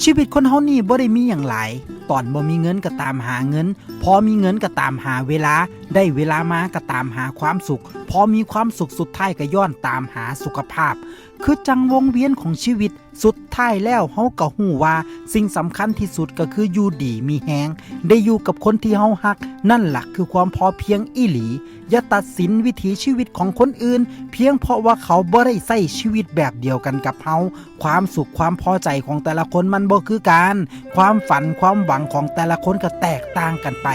ชีวิตคนเฮานี่บ่ได้มีอย่างหลาย ตอนบ่มีเงินก็ตามหาเงิน พอมีเงินก็ตามหาเวลา ได้เวลามาก็ตามหาความสุข พอมีความสุขสุดท้ายก็ย้อนตามหาสุขภาพ คือจังวงเวียนของชีวิตสุดท้ายแล้วเฮาก็ฮู้ว่า สิ่งสำคัญที่สุดก็คืออยู่ดีมีแฮงได้อยู่กับคนที่เฮาฮัก นั่นหลักคือความพอเพียงอีหลี อย่าตัดสินวิถีชีวิตของคนอื่น เพียงเพราะว่าเขาบ่ได้ใช้ชีวิตแบบเดียวกันกับเฮาความสุขความพอใจของแต่ละคนมันบ่คือกัน ความฝันความหวังของแต่ละคนก็แตกต่างกันไป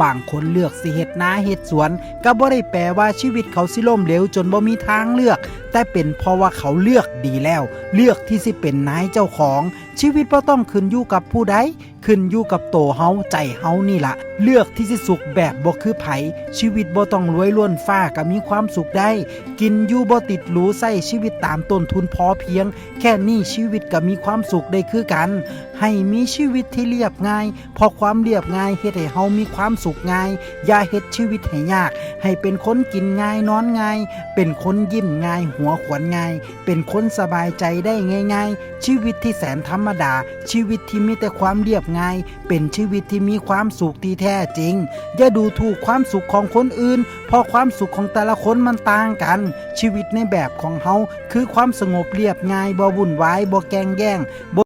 บางคนเลือกสิเฮ็ดนาเฮ็ดสวน ก็บ่ได้แปลว่าชีวิตเขาสิล่มเหลวจนบ่มีทางเลือก แต่เป็นเพราะว่าเขาเลือกดีแล้ว เลือกที่สิเป็นนายเจ้าของ ชีวิตบ่ต้องขึ้นอยู่กับผู้ใด ขึ้นอยู่กับโตเฮาใจเฮานี่ละเลือกที่สิสุขแบบบ่คือไผชีวิตบ่ต้องรวยล้วนฟ้าก็มีความสุขได้ กินอยู่บ่ติดหรูใส่ชีวิตตามต้นทุนพอเพียง แค่นี้ชีวิตก็มีความสุขได้คือกัน ให้มีชีวิตที่เรียบง่าย พอความเรียบง่ายเฮ็ดให้เฮามีความสุขง่าย อย่าเฮ็ดชีวิตให้ยาก ให้เป็นคนกินง่ายนอนง่าย เป็นคนยิ้มง่าย หัวขวนง่าย เป็นคนสบายใจได้ง่าย ๆ ชีวิตที่แสนธรรมดา ชีวิตที่มีแต่ความเรียบง่ายเป็นชีวิตที่มีความสุขที่แท้จริง อย่าดูถูกความสุขของคนอื่น เพราะความสุขของแต่ละคนมันต่างกัน ชีวิตในแบบของเฮาคือความสงบเรียบง่ายบ่วุ่นวายบ่แกงแย่งบ